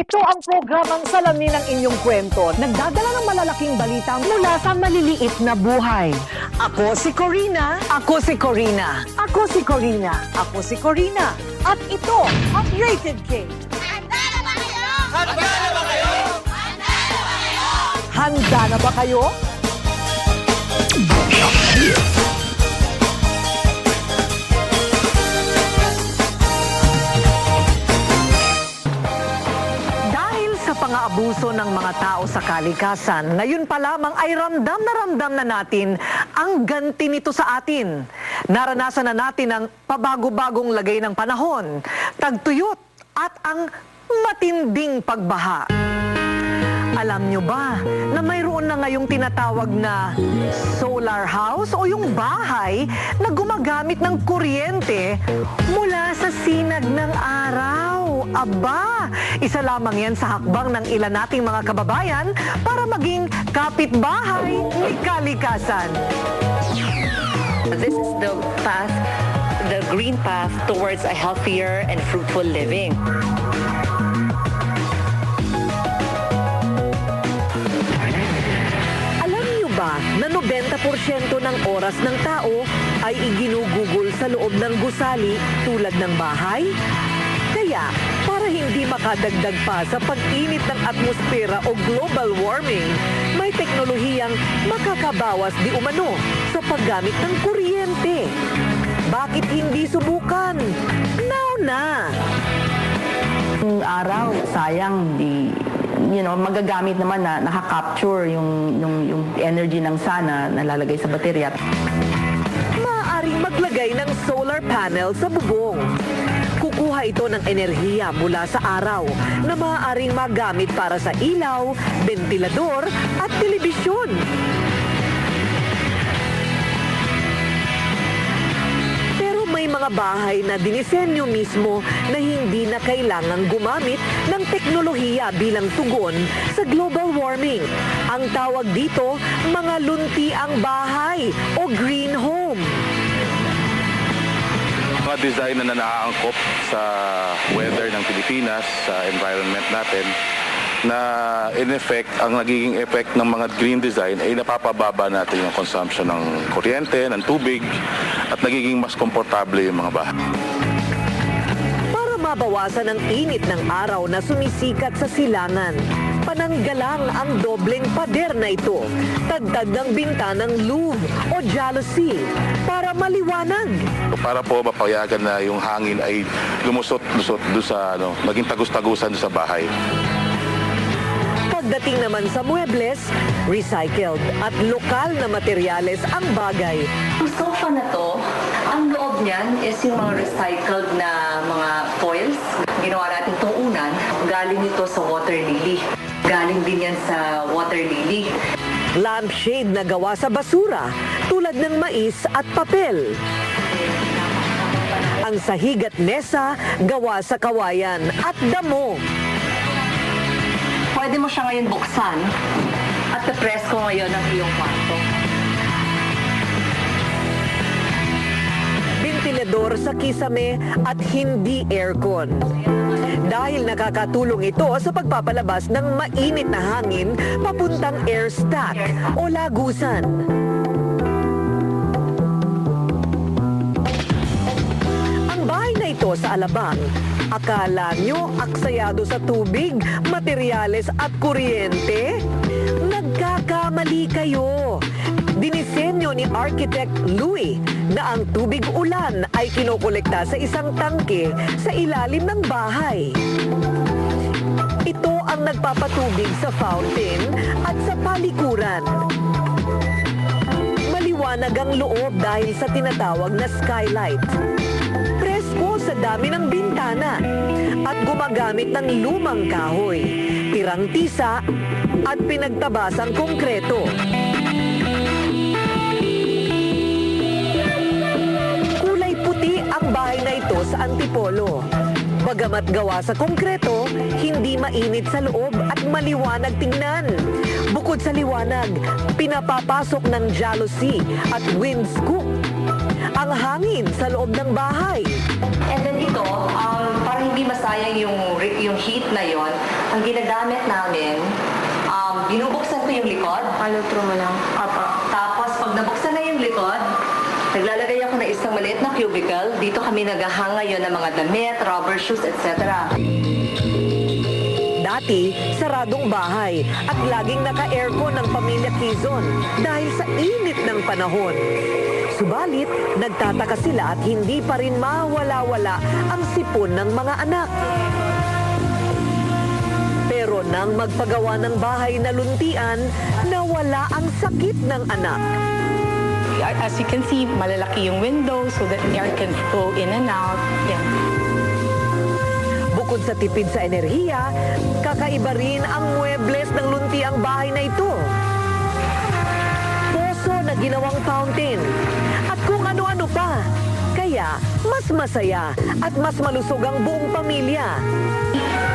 Ito ang programang salamin ng inyong kwento. Nagdadala ng malalaking balita mula sa maliliit na buhay. Ako si Corina. Ako si Corina. Ako si Corina. Ako si Corina. At ito ang Rated K. Handa na ba kayo? Handa na ba kayo? Dahil sa pang-aabuso ng mga tao sa kalikasan, ngayon pa lamang ay ramdam na ramdam na natin ang ganti nito sa atin. Naranasan na natin ang pabago-bagong lagay ng panahon, tagtuyot at ang matinding pagbaha. Alam nyo ba na mayroon na ngayong tinatawag na solar house o yung bahay na gumagamit ng kuryente mula sa sinag ng araw? Aba, isa lamang yan sa hakbang ng ilan nating mga kababayan para maging kapitbahay ni kalikasan. This is the path, the green path towards a healthier and fruitful living. 80% ng oras ng tao ay iginugugol sa loob ng gusali tulad ng bahay. Kaya, para hindi makadagdag pa sa pag-init ng atmosfera o global warming, may teknolohiyang makakabawas di umano sa paggamit ng kuryente. Bakit hindi subukan? Now na! Kung araw, sayang di you know, magagamit naman na nakaka-capture yung, yung, yung energy ng sana na nalalagay sa baterya. maaaring maglagay ng solar panel sa bubong. Kukuha ito ng enerhiya mula sa araw na maaaring magamit para sa ilaw, ventilador at telebisyon. Bahay na dinisenyo mismo na hindi na kailangang gumamit ng teknolohiya bilang tugon sa global warming. Ang tawag dito, mga luntiang bahay o green home. mga design na naaangkop sa weather ng Pilipinas, sa environment natin, na in effect, ang nagiging effect ng mga green design ay napapababa natin yung consumption ng kuryente, ng tubig, at nagiging mas komportable yung mga bahay. Para mabawasan ang init ng araw na sumisikat sa silangan, pananggalang ang dobleng pader na ito. Tagtag ng bintanang louvre o jalousie para maliwanag. Para po mapayagan na yung hangin ay lumusot-lusot doon sa, ano, maging tagus-tagusan sa bahay. Pagdating naman sa muebles, recycled at lokal na materyales ang bagay. Ang sofa na to, ang loob niyan is yung mga recycled na mga foils. Ginawa natin itong unan, galing ito sa water lily. Galing din yan sa water lily. Lampshade na gawa sa basura tulad ng mais at papel. Ang sahig at mesa gawa sa kawayan at damo. Pwede mo siya ngayon buksan at press ko ngayon ang iyong kwarto. ventilador sa kisame at hindi aircon. Dahil nakakatulong ito sa pagpapalabas ng mainit na hangin papuntang air stack o lagusan. Ang bahay na ito sa Alabang, akala nyo aksayado sa tubig, materyales at kuryente? Nagkakamali kayo. Dinisenyo ni Architect Louis na ang tubig ulan ay kinokolekta sa isang tangke sa ilalim ng bahay. Ito ang nagpapatubig sa fountain at sa palikuran. Maliwanag ang loob dahil sa tinatawag na skylight. Presko sa dami ng bintana at gumagamit ng lumang kahoy, tirang tisa at pinagtabasang konkreto. Kulay puti ang bahay na ito sa Antipolo. Bagamat gawa sa konkreto, hindi mainit sa loob at maliwanag tingnan. Bukod sa liwanag, pinapapasok ng jealousy at wind scoop ang hangin sa loob ng bahay. And then ito, um, para hindi masayang yung, yung heat na yon, ang ginagamit namin, um, binubuksan ko yung likod. Palutro mo lang. Apa. Tapos pag nabuksan na yung likod, naglalagay ako ng isang maliit na cubicle. Dito kami naghahanga yun ng mga damit, rubber shoes, etc. Dati, saradong bahay at laging naka-aircon ng pamilya Quezon dahil sa init ng panahon. Subalit, nagtataka sila at hindi pa rin mawala-wala ang sipon ng mga anak. Pero nang magpagawa ng bahay na luntian, nawala ang sakit ng anak. As you can see, malalaki yung window so that air can flow in and out. Yeah. Bukod sa tipid sa enerhiya, kakaiba rin ang muebles ng luntiang bahay na ito. Ginawang fountain at kung ano-ano pa. Kaya mas masaya at mas malusog ang buong pamilya.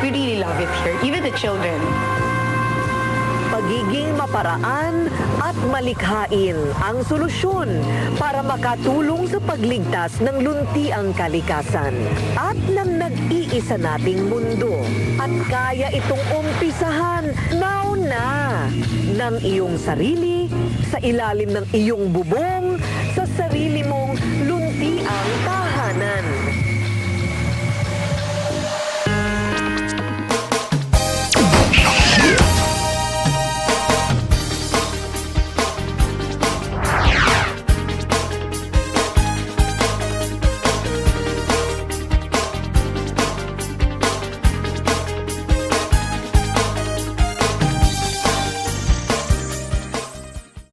We really love it here, even the children. Pagiging maparaan at malikhain ang solusyon para makatulong sa pagligtas ng luntiang kalikasan at ng nag-iisa nating mundo. At kaya itong umpisahan. Now na. Ng iyong sarili, sa ilalim ng iyong bubong, sa sarili mong luntiang